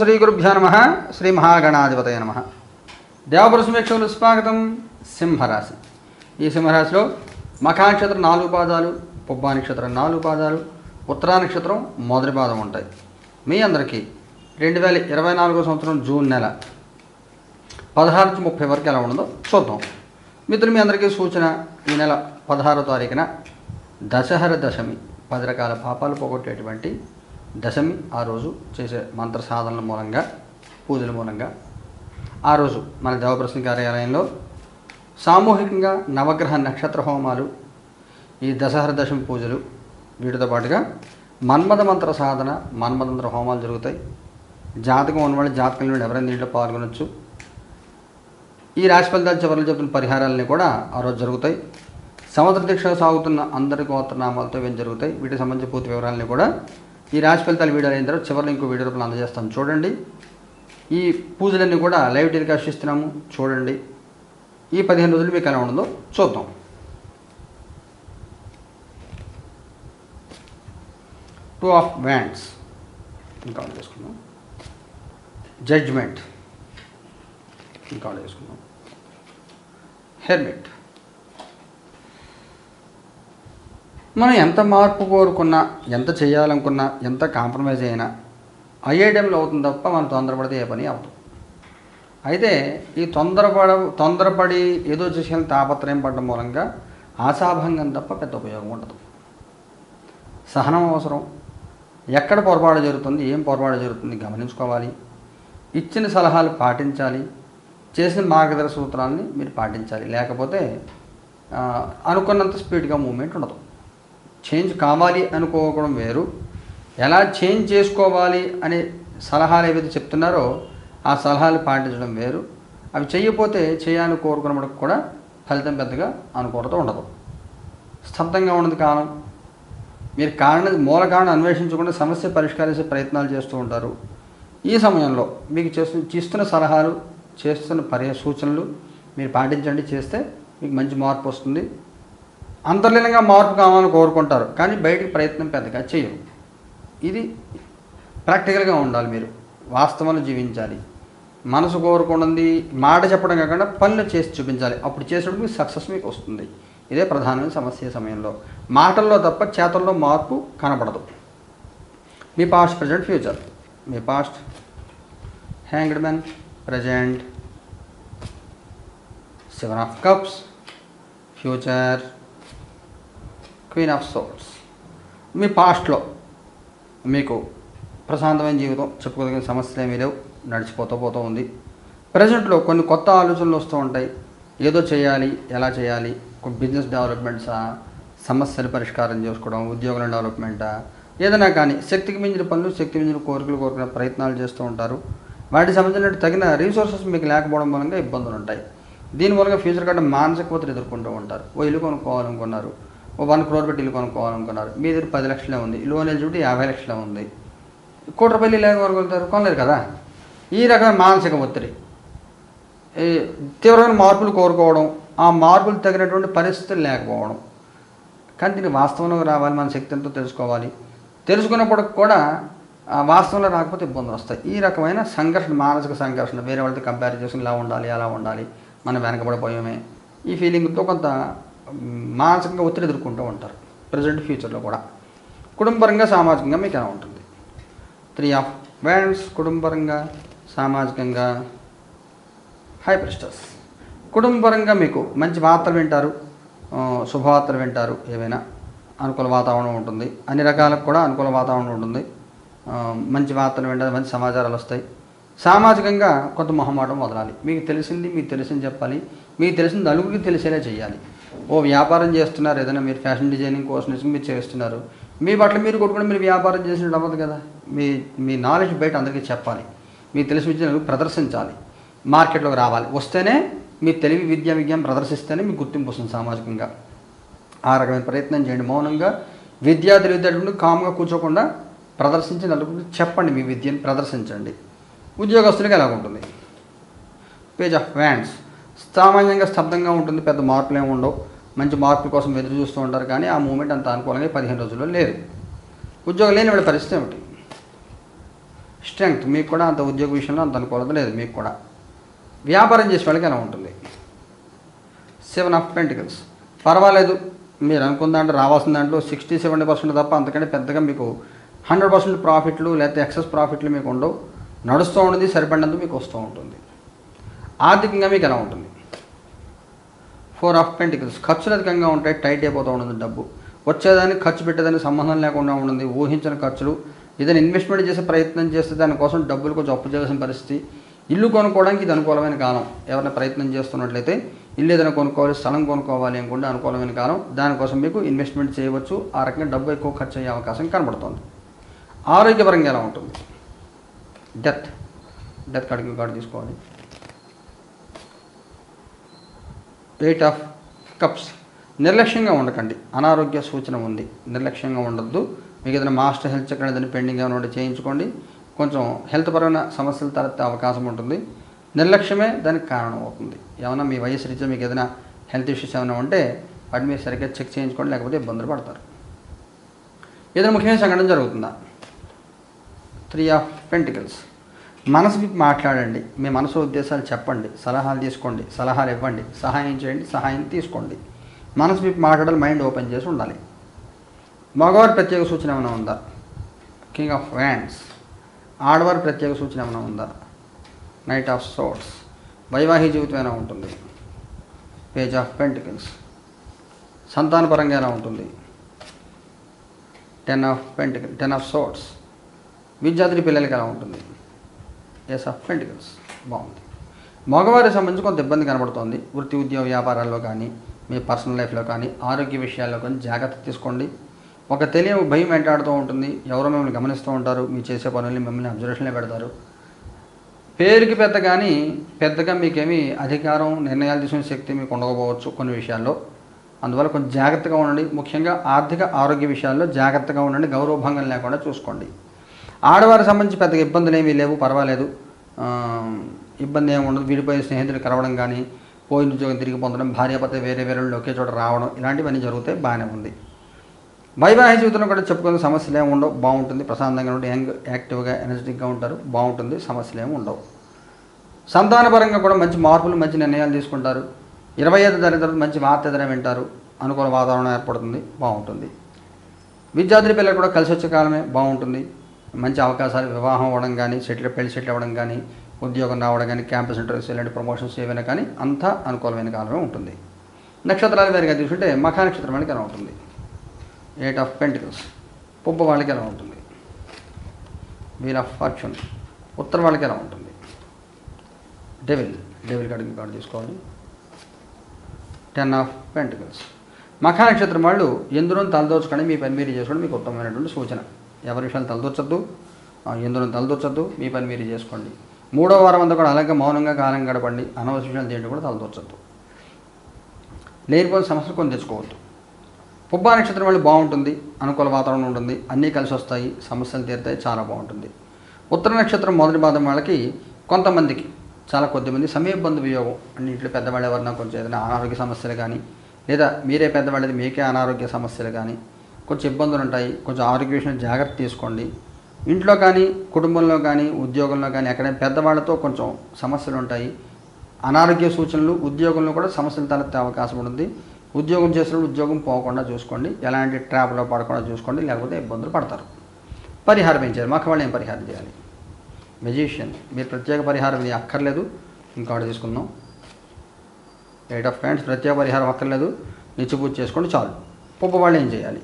శ్రీ గురుభ్యో నమ శ్రీ మహాగణాధిపతయ నమ. దేవపుర స్వాగతం సింహరాశి. ఈ సింహరాశిలో మఖానక్షత్రం నాలుగు పాదాలు పుబ్బా నక్షత్రం నాలుగు పాదాలు ఉత్తరా నక్షత్రం మొదటి పాదం ఉంటాయి. మీ అందరికీ రెండు వేల ఇరవై నాలుగో సంవత్సరం జూన్ నెల పదహారు నుంచి ముప్పై వరకు ఎలా ఉండదో చూద్దాం. మిత్రులు మీ అందరికీ సూచన ఈ నెల పదహారో తారీఖున దశహర దశమి. పది రకాల పాపాలు పోగొట్టేటువంటి దశమి ఆ రోజు చేసే మంత్ర సాధనల మూలంగా పూజల మూలంగా. ఆ రోజు మన దేవప్రసన్న కార్యాలయంలో సామూహికంగా నవగ్రహ నక్షత్ర హోమాలు ఈ దశహర దశమి పూజలు వీటితో పాటుగా మన్మథ మంత్ర సాధన మన్మథ మంత్ర హోమాలు జరుగుతాయి. జాతకం ఉన్నవాళ్ళు జాతకం నుండి ఎవరైనా దీంట్లో పాల్గొనొచ్చు. ఈ రాశి ఫలితాలు చివరిలో చెప్పిన పరిహారాలని కూడా ఆ రోజు జరుగుతాయి. సముద్ర దీక్ష సాగుతున్న అందరి గోత్రనామాలతో ఇవి జరుగుతాయి. వీటికి సంబంధించిన పూర్తి వివరాలని కూడా ఈ రాశి ఫలితాలు వీడియో అయిన తర్వాత చివరిలో ఇంకో వీడియో రూపంలో అందజేస్తాం. చూడండి. ఈ పూజలన్నీ కూడా లైవ్ టెలికాస్ట్ ఇస్తున్నాము చూడండి. ఈ పదిహేను రోజులు మీకు ఎలా ఉండదో చూద్దాం. టూ ఆఫ్ వ్యాండ్స్ ఇంకా చేసుకుందాం. జడ్జ్మెంట్ ఇంకా చేసుకుందాం. హెల్మెట్ మనం ఎంత మార్పు కోరుకున్నా ఎంత చేయాలనుకున్నా ఎంత కాంప్రమైజ్ అయినా అయ్యేటంలో అవుతుంది తప్ప మనం తొందరపడితే ఏ పని అవుతుంది అయితే ఈ తొందరపడ తొందరపడి ఏదో చేసిన తాపత్రయం పడడం మూలంగా ఆశాభంగం తప్ప పెద్ద ఉపయోగం ఉండదు. సహనం అవసరం. ఎక్కడ పొరపాటు జరుగుతుంది ఏం పొరపాటు జరుగుతుంది గమనించుకోవాలి. ఇచ్చిన సలహాలు పాటించాలి. చేసిన మార్గదర్శ సూత్రాలని మీరు పాటించాలి. లేకపోతే అనుకున్నంత స్పీడ్గా మూమెంట్ ఉండదు. చేంజ్ కావాలి అనుకోవడం వేరు. ఎలా చేంజ్ చేసుకోవాలి అనే సలహాలు ఏవైతే చెప్తున్నారో ఆ సలహాలు పాటించడం వేరు. అవి చేయకపోతే చేయాలని కోరుకున్నప్పుడు కూడా ఫలితం పెద్దగా అనుకూలత ఉండదు. స్తబ్దంగా ఉన్నది కాలం మీరు కారణ మూల కారణం అన్వేషించకుండా సమస్య పరిష్కరించే ప్రయత్నాలు చేస్తూ ఉంటారు. ఈ సమయంలో మీకు చేస్తు చేస్తున్న సలహాలు చేస్తున్న పర్య సూచనలు మీరు పాటించండి. చేస్తే మీకు మంచి మార్పు వస్తుంది. అంతర్లీనంగా మార్పు కావాలని కోరుకుంటారు. కానీ బయటికి ప్రయత్నం పెద్దగా చేయరు. ఇది ప్రాక్టికల్గా ఉండాలి మీరు. వాస్తవాలు జీవించాలి. మనసు కోరుకున్నది మాట చెప్పడం కాకుండా పనులు చేసి చూపించాలి. అప్పుడు చేసేటప్పుడు మీకు సక్సెస్ మీకు వస్తుంది. ఇదే ప్రధానమైన సమస్య సమయంలో. మాటల్లో తప్ప చేతల్లో మార్పు కనపడదు మీ past present future. Me past hanged man present seven of cups future. Queen of swords మీ పాస్ట్లో మీకు ప్రశాంతమైన జీవితం చెప్పుకోదగిన సమస్యలు ఏమీ లేవు. నడిచిపోతూ పోతూ ఉంది. ప్రజెంట్లో కొన్ని కొత్త ఆలోచనలు వస్తూ ఉంటాయి. ఏదో చేయాలి ఎలా చేయాలి బిజినెస్ డెవలప్మెంట్సా సమస్యలు పరిష్కారం చేసుకోవడం ఉద్యోగుల డెవలప్మెంటా ఏదైనా కానీ శక్తికి మించిన పనులు శక్తి మించిన కోరికలు కోరుకునే ప్రయత్నాలు చేస్తూ ఉంటారు. వాటికి సంబంధించిన తగిన రీసోర్సెస్ మీకు లేకపోవడం మూలంగా ఇబ్బందులు ఉంటాయి. దీని మూలంగా ఫ్యూచర్ కంటే మానసిక ఒత్తిడి ఎదుర్కొంటూ ఉంటారు. ఓ ఇల్లు కొనుక్కోవాలనుకున్నారు. వన్ క్రోర్ పెట్టి ఇల్లు కొనుక్కోవాలనుకున్నారు. మీ దగ్గర పది లక్షలే ఉంది. లోన్ ఎలిజిబిలిటీ యాభై లక్షలే ఉంది. కోటి రూపాయలు ఇల్లు కొనుక్కుంటారు? కొనలేరు కదా? ఈ రకమైన మానసిక ఒత్తిడి. ఈ తీవ్రమైన మార్పులు కోరుకోవడం ఆ మార్పులు తగినటువంటి పరిస్థితులు లేకపోవడం. కానీ దీనికి వాస్తవంలో రావాలి మన శక్తి ఎంతో తెలుసుకోవాలి. తెలుసుకున్నప్పుడు కూడా ఆ వాస్తవంలో రాకపోతే ఇబ్బందులు వస్తాయి. ఈ రకమైన సంఘర్షణ మానసిక సంఘర్షణ వేరే వాళ్ళతో కంపేర్ చేసుకుని ఇలా ఉండాలి అలా ఉండాలి మనం వెనకబడిపోయామే. ఈ ఫీలింగ్తో కొంత మానసికంగా ఒత్తిడి ఎదుర్కొంటూ ఉంటారు. ప్రజెంట్ ఫ్యూచర్లో కూడా. కుటుంబపరంగా సామాజికంగా మీకు ఎలా ఉంటుంది? త్రీ ఆఫ్ వ్యాండ్స్ కుటుంబపరంగా సామాజికంగా హై ప్రిస్టర్స్ కుటుంబపరంగా మీకు మంచి వార్తలు వింటారు. శుభవార్తలు వింటారు. ఏవైనా అనుకూల వాతావరణం ఉంటుంది. అన్ని రకాలకు కూడా అనుకూల వాతావరణం ఉంటుంది. మంచి వార్తలు వింటారు. మంచి సమాచారాలు వస్తాయి. సామాజికంగా కొంత మొహమాటం వదలాలి. మీకు తెలిసింది మీకు తెలిసింది చెప్పాలి. మీకు తెలిసింది నలుగురికి తెలిసేలా చేయాలి ఓ వ్యాపారం చేస్తున్నారు ఏదైనా మీరు ఫ్యాషన్ డిజైనింగ్ కోర్స్ నుంచి మీరు చేస్తున్నారు. మీ బట్టలు మీరు కొట్టుకుని మీరు వ్యాపారం చేసినట్టు అవ్వదు కదా? మీ మీ నాలెడ్జ్ బయట అందరికీ చెప్పాలి. మీకు తెలిసి విద్యను ప్రదర్శించాలి. మార్కెట్లోకి రావాలి. వస్తేనే మీ తెలివి విద్యా విజ్ఞానం ప్రదర్శిస్తేనే మీకు గుర్తింపు వస్తుంది సామాజికంగా. ఆ రకమైన ప్రయత్నం చేయండి. మౌనంగా విద్యా తెలివితేటలు కామ్గా కూర్చోకుండా ప్రదర్శించి నలుగురికి చెప్పండి మీ విద్యను ప్రదర్శించండి. ఉద్యోగస్తులకి ఎలా ఉంటుంది? Page of wands. సామాన్యంగా స్తబ్దంగా ఉంటుంది పెద్ద మార్పులు ఏమి ఉండవు. మంచి మార్పుల కోసం ఎదురు చూస్తూ ఉంటారు కానీ ఆ మూమెంట్ అంత అనుకూలంగా పదిహేను రోజుల్లో లేదు. ఉద్యోగం లేని వాళ్ళ పరిస్థితి ఏమిటి? స్ట్రెంగ్త్. మీకు కూడా అంత ఉద్యోగ విషయంలో అంత అనుకూలత లేదు మీకు కూడా. వ్యాపారం చేసే వాళ్ళకి ఎలా ఉంటుంది? Seven of pentacles. పర్వాలేదు మీరు అనుకున్న దాంట్లో రావాల్సిన దాంట్లో సిక్స్టీ సెవెంటీ పర్సెంట్ తప్ప అంతకంటే పెద్దగా మీకు హండ్రెడ్ పర్సెంట్ ప్రాఫిట్లు లేకపోతే ఎక్సెస్ ప్రాఫిట్లు మీకు ఉండవు. నడుస్తూ ఉంటుంది సరిపడినంత మీకు వస్తూ ఉంటుంది. ఆర్థికంగా మీకు ఎలా ఉంటుంది? ఫోర్ ఆఫ్ పెంటికల్స్ ఖర్చులు అధికంగా ఉంటాయి టైట్ అయిపోతూ ఉంటుంది డబ్బు. వచ్చేదానికి ఖర్చు పెట్టేదానికి సంబంధం లేకుండా ఉంటుంది ఊహించిన ఖర్చులు. ఏదైనా ఇన్వెస్ట్మెంట్ చేసే ప్రయత్నం చేస్తే దానికోసం డబ్బులు కొంచెం అప్పు చేయాల్సిన పరిస్థితి. ఇల్లు కొనుక్కోవడానికి ఇది అనుకూలమైన కాలం. ఎవరైనా ప్రయత్నం చేస్తున్నట్లయితే ఇల్లు ఏదైనా కొనుక్కోవాలి స్థలం కొనుక్కోవాలి అనుకుంటే అనుకూలమైన కాలం. దానికోసం మీకు ఇన్వెస్ట్మెంట్ చేయవచ్చు. ఆ రకంగా డబ్బు ఎక్కువ ఖర్చు అయ్యే అవకాశం కనబడుతుంది. ఆరోగ్యపరంగా ఎలా ఉంటుంది? డెత్. డెత్ కార్డు కార్డు తీసుకోవాలి. Eight of cups. నిర్లక్ష్యంగా ఉండకండి. అనారోగ్య సూచన ఉంది. నిర్లక్ష్యంగా ఉండొద్దు. మీకు ఏదైనా మాస్టర్ హెల్త్ చెక్ అనేది పెండింగ్ ఏమైనా ఉంటే చేయించుకోండి. కొంచెం హెల్త్ పరమైన సమస్యలు తలెత్తే అవకాశం ఉంటుంది. నిర్లక్ష్యమే దానికి కారణం అవుతుంది. ఏమైనా మీ వయసు రీత్యా మీకు ఏదైనా హెల్త్ ఇష్యూస్ ఏమైనా ఉంటే వాటి మీరు సరిగ్గా చెక్ చేయించుకోండి లేకపోతే ఇబ్బందులు పడతారు. ఏదైనా ముఖ్యమైన సంఘటన జరుగుతుందా? త్రీ ఆఫ్ పెంటికల్స్ మనసు మాట్లాడండి. మీ మనసు ఉద్దేశాలు చెప్పండి. సలహాలు తీసుకోండి. సలహాలు ఇవ్వండి. సహాయం చేయండి. సహాయం తీసుకోండి. మనసు విప్పి మాట్లాడాలి. మైండ్ ఓపెన్ చేసి ఉండాలి. మగవారి ప్రత్యేక సూచన ఏమైనా ఉందా? కింగ్ ఆఫ్ వ్యాండ్స్ ఆడవారి ప్రత్యేక సూచన ఏమైనా ఉందా? నైట్ ఆఫ్ సోట్స్ వైవాహిక జీవితం ఎలా ఉంటుంది? పేజ్ ఆఫ్ పెంటికల్స్ సంతానపరంగా ఎలా ఉంటుంది? Ten of pentacle ten of swords విద్యార్థి పిల్లలకి ఎలా ఉంటుంది? ఎస్ ఆఫ్ పెంటికల్స్ బాగుంది. మగవారికి సంబంధించి కొంత ఇబ్బంది కనబడుతోంది. వృత్తి ఉద్యోగ వ్యాపారాల్లో కానీ మీ పర్సనల్ లైఫ్లో కానీ ఆరోగ్య విషయాల్లో కానీ జాగ్రత్త తీసుకోండి. ఒక తెలియని భయం వెంటాడుతూ ఉంటుంది. ఎవరో మిమ్మల్ని గమనిస్తూ ఉంటారు. మీరు చేసే పనుల్ని మిమ్మల్ని అబ్జర్వేషన్లో పెడతారు. పేరుకి పెద్ద కానీ పెద్దగా మీకేమీ అధికారం నిర్ణయాలు తీసుకునే శక్తి మీకు ఉండకపోవచ్చు కొన్ని విషయాల్లో. అందువల్ల కొంచెం జాగ్రత్తగా ఉండండి. ముఖ్యంగా ఆర్థిక ఆరోగ్య విషయాల్లో జాగ్రత్తగా ఉండండి. గౌరవభంగం లేకుండా చూసుకోండి. ఆడవారికి సంబంధించి పెద్దగా ఇబ్బందులు ఏమీ లేవు పర్వాలేదు. ఇబ్బంది ఏమి ఉండదు. వీడిపోయిన స్నేహితులు కలవడం కానీ పోయిన ఉద్యోగం తిరిగి పొందడం భార్యాభర్త వేరే వేరే వాళ్ళు ఒకే చోట రావడం ఇలాంటివన్నీ జరుగుతాయి బాగానే ఉంది. వైవాహిక జీవితంలో కూడా చెప్పుకునే సమస్యలు ఏమి ఉండవు. బాగుంటుంది. ప్రశాంతంగా ఉండి యంగ్ యాక్టివ్గా ఎనర్జెటిక్గా ఉంటారు. బాగుంటుంది. సమస్యలు ఏమి ఉండవు. సంతానపరంగా కూడా మంచి మార్పులు మంచి నిర్ణయాలు తీసుకుంటారు. ఇరవై ఐదు జరిగిన తర్వాత మంచి వార్త వింటారు. అనుకూల వాతావరణం ఏర్పడుతుంది. బాగుంటుంది. విద్యార్థి పిల్లలు కూడా కలిసి వచ్చే కాలమే బాగుంటుంది. మంచి అవకాశాలు వివాహం అవ్వడం కానీ సెటిల్ పెళ్ళి సెటిల్ అవ్వడం కానీ ఉద్యోగం రావడం కానీ క్యాంపస్ ఇంటర్వ్యూస్ ఇలాంటి ప్రమోషన్స్ ఏవైనా కానీ అంతా అనుకూలమైన కాలమే ఉంటుంది. నక్షత్రాలు వేరుగా తీసుకుంటే మఖ నక్షత్రం వాళ్ళకి ఎలా ఉంటుంది. ఎయిట్ ఆఫ్ పెంటికల్స్ పుబ్బ వాళ్ళకి ఎలా ఉంటుంది. వీల్ ఆఫ్ ఫార్చ్యూన్ ఉత్తర వాళ్ళకి ఎలా ఉంటుంది. డెవిల్ డెవిల్ కార్డు కార్డు తీసుకోవాలి. టెన్ ఆఫ్ పెంటికల్స్ మఖ నక్షత్రం వాళ్ళు ఎందులో తలదోచుకొని మీ పని మీరు చేసుకోండి మీకు ఉత్తమమైనటువంటి సూచన. ఎవరి విషయాలు తలదూర్చద్దు. ఎందులో తలదూర్చద్దు. మీ పని మీరు చేసుకోండి. మూడో వారం అంతా కూడా అలాగే మౌనంగా కాలం గడపండి. అనవసర విషయాలు దేంట్లో కూడా తలదూర్చద్దు. లేనిపోయిన సమస్యలు కొన్ని తెచ్చుకోవద్దు. పుబ్బా నక్షత్రం వల్ల బాగుంటుంది. అనుకూల వాతావరణం ఉంటుంది. అన్నీ కలిసి వస్తాయి. సమస్యలు తీరుతాయి. చాలా బాగుంటుంది. ఉత్తర నక్షత్రం మొదటి పాదం వాళ్ళకి కొంతమందికి చాలా కొద్దిమంది సమీపబంధు వియోగం. అంటే ఇంట్లో పెద్దవాళ్ళు ఎవరన్నా కొంచెం ఏదైనా అనారోగ్య సమస్యలు కానీ లేదా మీరే పెద్దవాళ్ళది మీకే అనారోగ్య సమస్యలు కానీ కొంచెం ఇబ్బందులు ఉంటాయి. కొంచెం ఆరోగ్య విషయం జాగ్రత్త తీసుకోండి. ఇంట్లో కానీ కుటుంబంలో కానీ ఉద్యోగంలో కానీ ఎక్కడైనా పెద్దవాళ్ళతో కొంచెం సమస్యలు ఉంటాయి. అనారోగ్య సూచనలు ఉద్యోగంలో కూడా సమస్యలు తలెత్తే అవకాశం ఉంటుంది. ఉద్యోగం చేసినప్పుడు ఉద్యోగం పోకుండా చూసుకోండి. ఎలాంటి ట్రాప్లో పడకుండా చూసుకోండి. లేకపోతే ఇబ్బందులు పడతారు. పరిహారం ఏం చేయాలి? మాకు ఏం పరిహారం చేయాలి? మెజిషియన్ మీరు ప్రత్యేక పరిహారం ఇది అక్కర్లేదు. ఇంకోటి తీసుకుందాం. ఎయిట్ ఆఫ్ ప్యాంట్స్ ప్రత్యేక పరిహారం అక్కర్లేదు. నిచ్చిపూజ చేసుకోండి చాలు. పప్పు వాళ్ళు ఏం చేయాలి?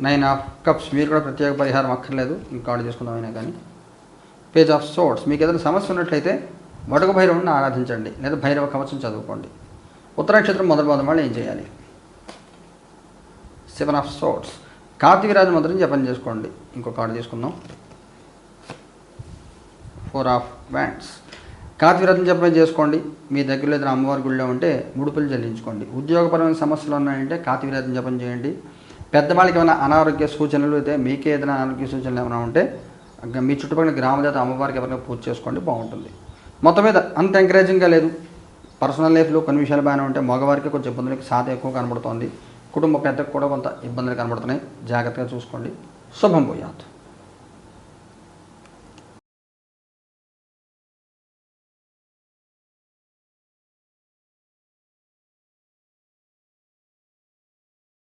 Nine of cups. మీరు కూడా ప్రత్యేక పరిహారం అక్కర్లేదు. ఇంకా ఆర్డర్ తీసుకుందాం అయినా కానీ. పేజ్ ఆఫ్ సోట్స్ మీకు ఏదైనా సమస్య ఉన్నట్లయితే వడక భైరవుని ఆరాధించండి. లేదా భైరవ కవచం చదువుకోండి. ఉత్తర నక్షత్రం మొదటి పాదం వాళ్ళు ఏం చేయాలి? సెవెన్ ఆఫ్ సోర్ట్స్ కార్తీకరాజు మంత్రం జపం చేసుకోండి. ఇంకో కార్డు తీసుకుందాం ఫోర్ ఆఫ్ బ్యాండ్స్ కార్తీకరాజు జపం చేసుకోండి. మీ దగ్గరలో ఏదైనా అమ్మవారి గుళ్ళో ఉంటే ముడుపులు చెల్లించుకోండి. ఉద్యోగపరమైన సమస్యలు ఉన్నాయంటే కార్తీకరాజు జపం చేయండి. పెద్దవాళ్ళకి ఏమైనా అనారోగ్య సూచనలు అయితే మీకే ఏదైనా అనారోగ్య సూచనలు ఏమైనా ఉంటే ఇంకా మీ చుట్టుపక్కల గ్రామదేవత అమ్మవారికి ఎవరైనా పూజ చేసుకోండి బాగుంటుంది. మొత్తం మీద అంత ఎంకరేజింగ్గా లేదు. పర్సనల్ లైఫ్లో కొన్ని విషయాలు బాగానే ఉంటే మగవారికి కొంచెం ఇబ్బందులకి సాధ ఎక్కువ కనబడుతోంది. కుటుంబ పెద్దకు కూడా కొంత ఇబ్బందులు కనబడుతున్నాయి. జాగ్రత్తగా చూసుకోండి. శుభం పోయాత్